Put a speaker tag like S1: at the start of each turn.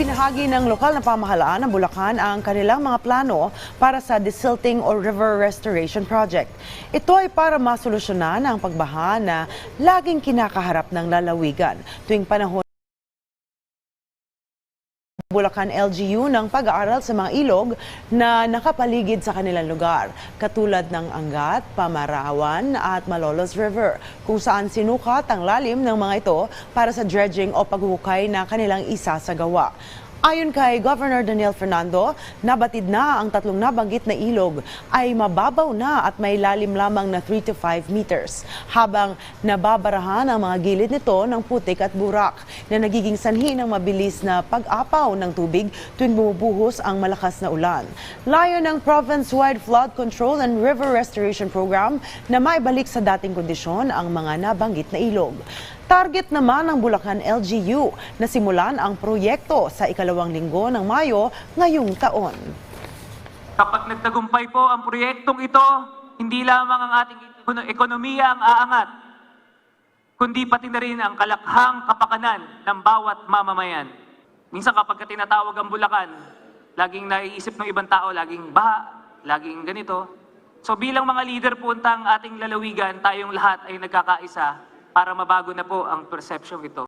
S1: Ibinahagi ng lokal na pamahalaan ng Bulacan ang kanilang mga plano para sa desilting o river restoration project. Ito ay para masolusyonan ang pagbaha na laging kinakaharap ng lalawigan tuwing panahon Bulacan LGU ng pag-aaral sa mga ilog na nakapaligid sa kanilang lugar, katulad ng Angat, Pamarawan at Malolos River, kung saan sinukat ang lalim ng mga ito para sa dredging o paghuhukay na kanilang isasagawa. Ayon kay Governor Daniel Fernando, nabatid na ang tatlong nabanggit na ilog ay mababaw na at may lalim lamang na 3 to 5 meters, habang nababarahan ang mga gilid nito ng putik at burak na nagiging sanhi ng mabilis na pag-apaw ng tubig tuwing bumubuhos ang malakas na ulan. Layo ng Province-wide Flood Control and River Restoration Program na maibalik sa dating kondisyon ang mga nabanggit na ilog. Target naman ng Bulacan LGU na simulan ang proyekto sa ikalawang linggo ng Mayo ngayong taon.
S2: Kapag nagtagumpay po ang proyektong ito, hindi lamang ang ating ekono- ekonomiya ang aangat, kundi pati na rin ang kalakhang kapakanan ng bawat mamamayan. Minsan kapag ka tinatawag ang Bulacan, laging naiisip ng ibang tao, laging baha, laging ganito. So bilang mga leader po ng ating lalawigan, tayong lahat ay nagkakaisa para mabago na po ang perception ito.